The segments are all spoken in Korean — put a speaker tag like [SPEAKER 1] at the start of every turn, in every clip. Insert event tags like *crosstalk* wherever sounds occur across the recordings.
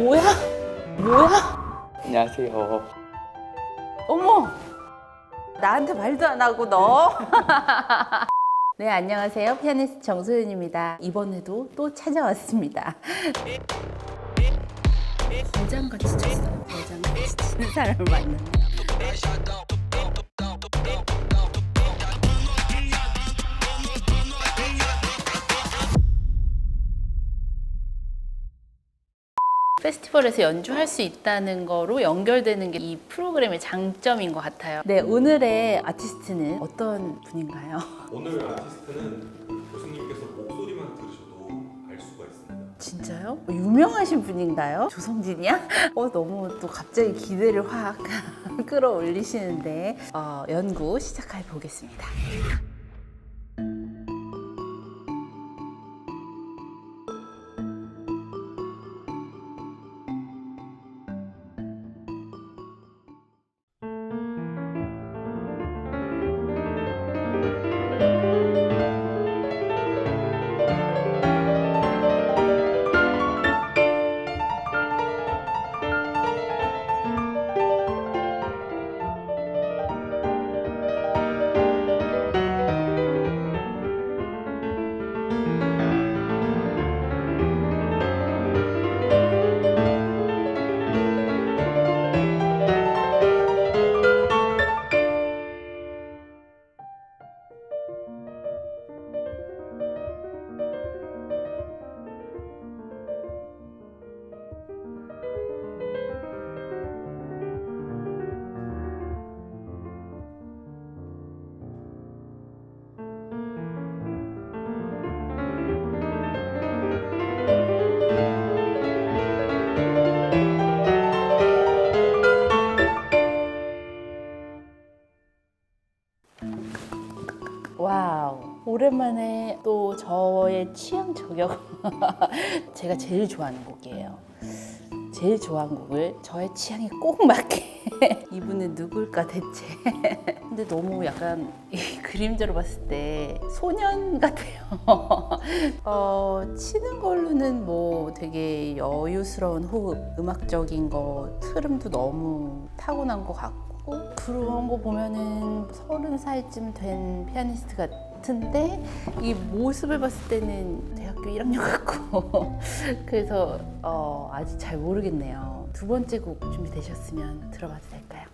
[SPEAKER 1] 뭐야? 뭐야?
[SPEAKER 2] 안녕하세요.
[SPEAKER 1] 어머! 나한테 말도 안 하고 너? *laughs* 네, 안녕하세요. 피아니스트 정소연입니다. 이번에도 또 찾아왔습니다. 거장같이 쳤어요. 거장같이 치는 사람을 만났네요. 페스티벌에서 연주할 수 있다는 거로 연결되는 게 이 프로그램의 장점인 것 같아요. 네, 오늘의 아티스트는 어떤 분인가요? *laughs*
[SPEAKER 3] 오늘 아티스트는 교수님께서 목소리만 들으셔도 알 수가 있습니다.
[SPEAKER 1] 진짜요? 뭐 유명하신 분인가요? 조성진이야? *laughs* 어, 너무 또 갑자기 기대를 확 *laughs* 끌어올리시는데 어, 연구 시작해 보겠습니다. 오랜만에 또 저의 취향 저격. *laughs* 제가 제일 좋아하는 곡이에요. 제일 좋아하는 곡을 저의 취향에 꼭 맞게. *laughs* 이분은 누굴까 대체. *laughs* 근데 너무 약간 이 그림자로 봤을 때 소년 같아요. 어, 치는 걸로는 뭐 되게 여유스러운 호흡, 음악적인 거, 흐름도 너무 타고난 것 같고. 그런 거 보면은 서른 살쯤 된 피아니스트 같 은데 이 모습을 봤을 때는 대학교 1학년 같고 *laughs* 그래서 어, 아직 잘 모르겠네요. 두 번째 곡 준비되셨으면 들어봐도 될까요?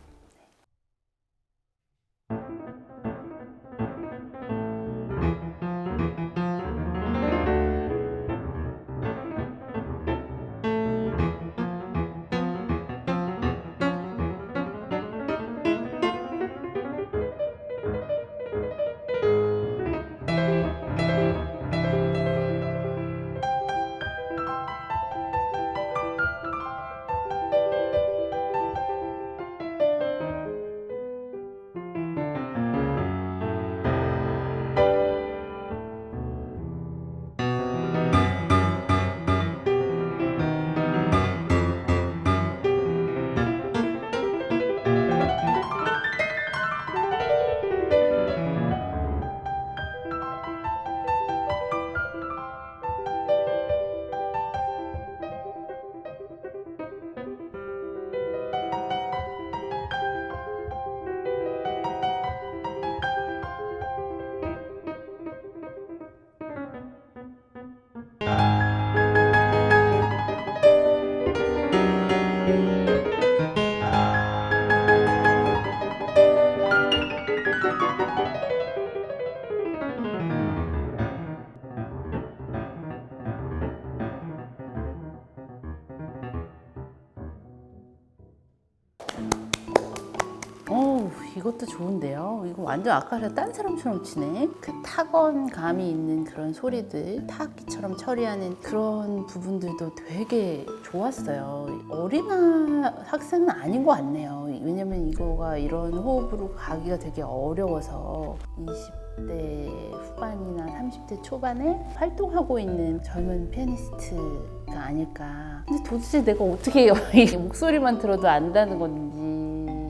[SPEAKER 1] 완전 아까랑 딴 사람처럼 치네. 그 타건감이 있는 그런 소리들, 타악기처럼 처리하는 그런 부분들도 되게 좋았어요. 어린아 학생은 아닌 것 같네요. 왜냐면 이거가 이런 호흡으로 가기가 되게 어려워서 20대 후반이나 30대 초반에 활동하고 있는 젊은 피아니스트가 아닐까. 근데 도대체 내가 어떻게 *laughs* 이 목소리만 들어도 안다는 건지.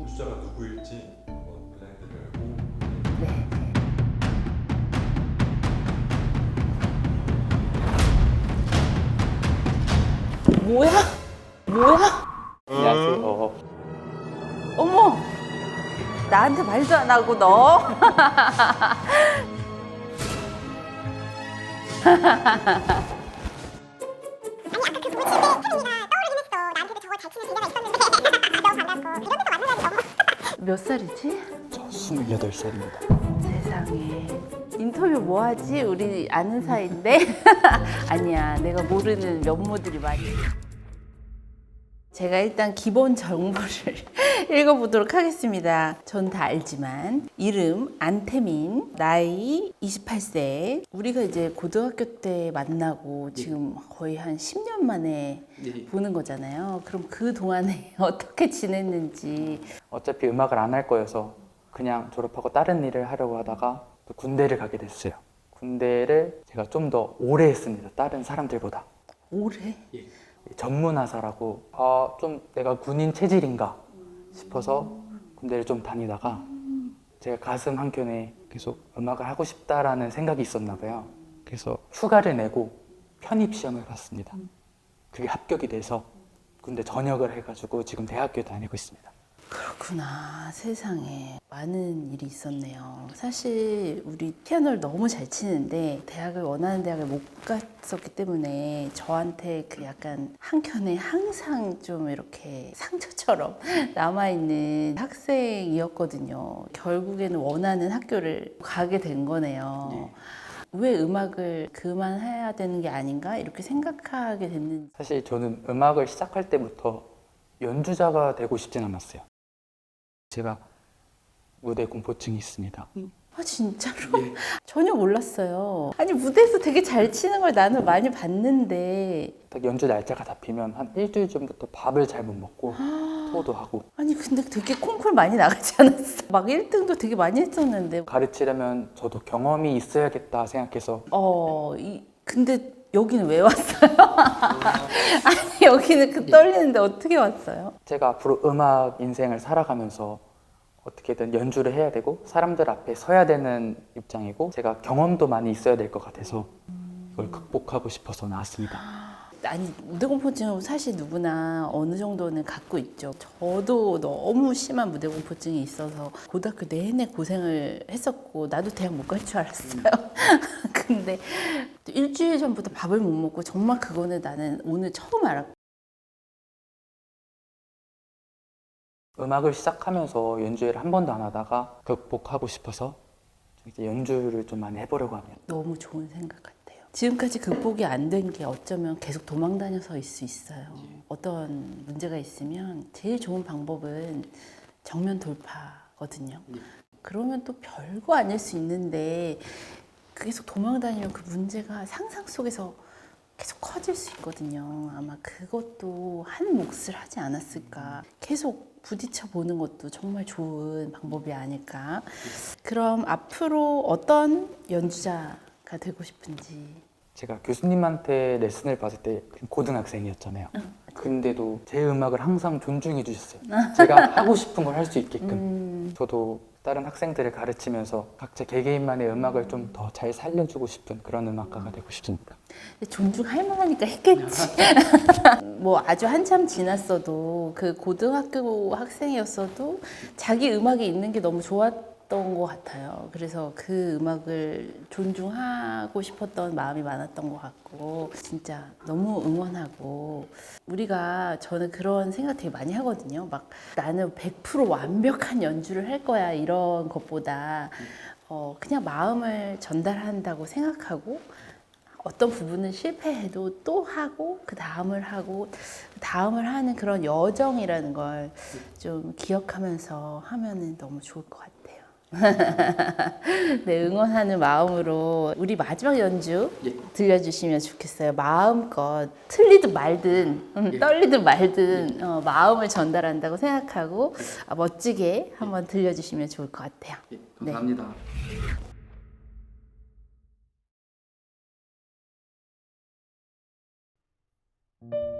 [SPEAKER 3] 연주자가 누구일지
[SPEAKER 1] 네. 뭐야? 뭐야?
[SPEAKER 2] 안녕하세요.
[SPEAKER 1] 어머! 나한테 말도 안 하고 너? *laughs* 몇 살이지?
[SPEAKER 2] 저 28살입니다.
[SPEAKER 1] 세상에 인터뷰 뭐 하지? 우리 아는 사이인데 *laughs* 아니야 내가 모르는 면모들이 많이 제가 일단 기본 정보를 *laughs* 읽어보도록 하겠습니다. 전 다 알지만 이름 안태민 나이 28세 우리가 이제 고등학교 때 만나고 지금 거의 한 10년 만에 보는 거잖아요. 그럼 그 동안에 *laughs* 어떻게 지냈는지
[SPEAKER 2] 어차피 음악을 안 할 거여서 그냥 졸업하고 다른 일을 하려고 하다가 또 군대를 가게 됐어요. 군대를 제가 좀 더 오래 했습니다. 다른 사람들보다.
[SPEAKER 1] 오래
[SPEAKER 2] 전문화사라고 아, 좀 내가 군인 체질인가 싶어서 군대를 좀 다니다가 제가 가슴 한켠에 계속 음악을 하고 싶다라는 생각이 있었나 봐요. 그래서 휴가를 내고 편입 시험을 봤습니다. 그게 합격이 돼서 군대 전역을 해가지고 지금 대학교 다니고 있습니다.
[SPEAKER 1] 그렇구나. 세상에. 많은 일이 있었네요. 사실 우리 피아노를 너무 잘 치는데 대학을 원하는 대학을 못 갔었기 때문에 저한테 그 약간 한켠에 항상 좀 이렇게 상처처럼 *laughs* 남아있는 학생이었거든요. 결국에는 원하는 학교를 가게 된 거네요. 왜 음악을 그만해야 되는 게 아닌가? 이렇게 생각하게 됐는지.
[SPEAKER 2] 사실 저는 음악을 시작할 때부터 연주자가 되고 싶진 않았어요. 제가 무대 공포증이 있습니다.
[SPEAKER 1] 아 진짜로? *laughs* 전혀 몰랐어요. 아니 무대에서 되게 잘 치는 걸 나는 많이 봤는데
[SPEAKER 2] 딱 연주 날짜가 잡히면 한 일주일 전부터 밥을 잘 못 먹고 *gasps* 토도 하고
[SPEAKER 1] 아니 근데 되게 콩쿨 많이 나가지 않았어? 막 1등도 되게 많이 했었는데
[SPEAKER 2] 가르치려면 저도 경험이 있어야겠다 생각해서
[SPEAKER 1] 어 이, 근데 여기는 왜 왔어요? *laughs* 아니 여기는 그 떨리는데 어떻게 왔어요?
[SPEAKER 2] 제가 앞으로 음악 인생을 살아가면서 어떻게든 연주를 해야 되고 사람들 앞에 서야 되는 입장이고 제가 경험도 많이 있어야 될 것 같아서 이걸 극복하고 싶어서 나왔습니다.
[SPEAKER 1] 아니 무대 공포증은 사실 누구나 어느 정도는 갖고 있죠. 저도 너무 심한 무대 공포증이 있어서 고등학교 내내 고생을 했었고 나도 대학 못 갈 줄 알았어요. *laughs* 근데 또 일주일 전부터 밥을 못 먹고 정말 그거는 나는 오늘 처음 알았고
[SPEAKER 2] 음악을 시작하면서 연주회를 한 번도 안 하다가 극복하고 싶어서 이제 연주를 좀 많이 해보려고 합니다.
[SPEAKER 1] 너무 좋은 생각 같아요. 지금까지 극복이 안 된 게 어쩌면 계속 도망 다녀서일 수 있어요. 어떤 문제가 있으면 제일 좋은 방법은 정면 돌파거든요. 그러면 또 별거 아닐 수 있는데 계속 도망 다니면 그 문제가 상상 속에서 계속 커질 수 있거든요. 아마 그것도 한 몫을 하지 않았을까. 계속 부딪혀 보는 것도 정말 좋은 방법이 아닐까. 그럼 앞으로 어떤 연주자가 되고 싶은지.
[SPEAKER 2] 제가 교수님한테 레슨을 받을 때 고등학생이었잖아요. 근데도 제 음악을 항상 존중해 주셨어요. 제가 하고 싶은 걸 할 수 있게끔.
[SPEAKER 1] 음,
[SPEAKER 2] 저도 다른 학생들을 가르치면서 각자 개개인만의 음악을 좀 더 잘 살려주고 싶은 그런 음악가가 되고 싶습니다.
[SPEAKER 1] 존중할 만하니까 했겠지. *laughs* 뭐 아주 한참 지났어도 그 고등학교 학생이었어도 자기 음악이 있는 게 너무 좋았 던 것 같아요. 그래서 그 음악을 존중하고 싶었던 마음이 많았던 것 같고 진짜 너무 응원하고 우리가 저는 그런 생각 되게 많이 하거든요. 막 나는 100% 완벽한 연주를 할 거야 이런 것보다 어, 그냥 마음을 전달한다고 생각하고 어떤 부분은 실패해도 또 하고 그 다음을 하고 그 다음을 하는 그런 여정이라는 걸 좀 기억하면서 하면은 너무 좋을 것 같아요. *laughs* 네, 응원하는 마음으로 우리 마지막 연주 예. 들려주시면 좋겠어요. 마음껏 틀리든 말든 음, 예. 떨리든 말든 예. 어, 마음을 전달한다고 생각하고 아, 멋지게 예. 한번 들려주시면 좋을 것 같아요. 예, 네.
[SPEAKER 2] 감사합니다. 네.
[SPEAKER 1] thank you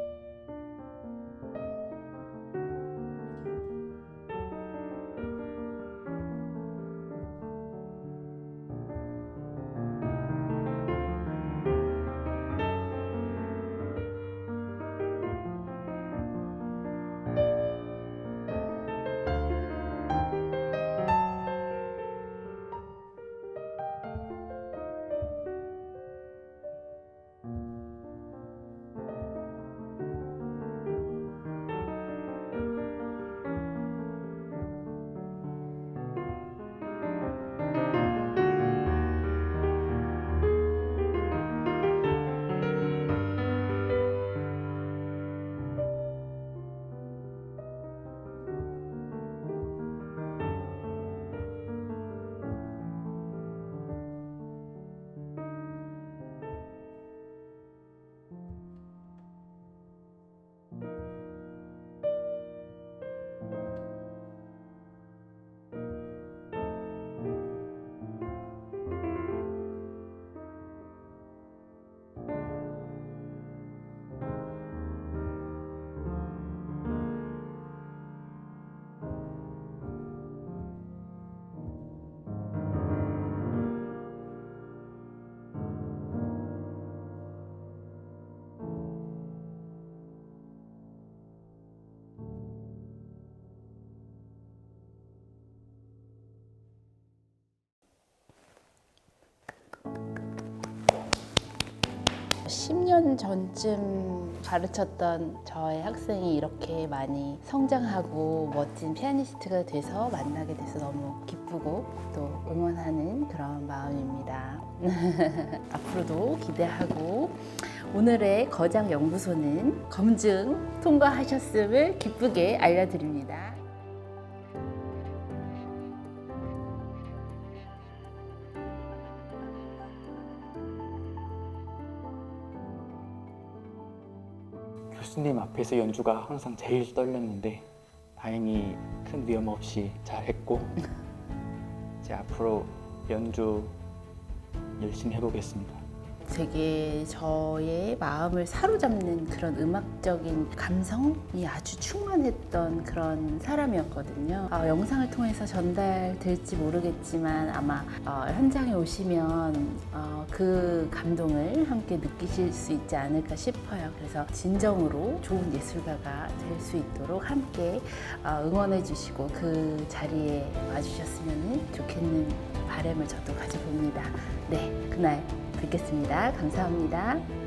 [SPEAKER 1] 10년 전쯤 가르쳤던 저의 학생이 이렇게 많이 성장하고 멋진 피아니스트가 돼서 만나게 돼서 너무 기쁘고 또 응원하는 그런 마음입니다. *laughs* 앞으로도 기대하고 오늘의 거장 연구소는 검증 통과하셨음을 기쁘게 알려드립니다.
[SPEAKER 2] 교수님 앞에서 연주가 항상 제일 떨렸는데 다행히 큰 위험 없이 잘 했고 *laughs* 이제 앞으로 연주 열심히 해보겠습니다.
[SPEAKER 1] 되게 저의 마음을 사로잡는 그런 음악적인 감성이 아주 충만했던 그런 사람이었거든요. 어, 영상을 통해서 전달될지 모르겠지만 아마 어, 현장에 오시면 어, 그 감동을 함께 느끼실 수 있지 않을까 싶어요. 그래서 진정으로 좋은 예술가가 될 수 있도록 함께 어, 응원해 주시고 그 자리에 와주셨으면 좋겠는 바람을 저도 가져봅니다. 네, 그날 뵙겠습니다. 감사합니다.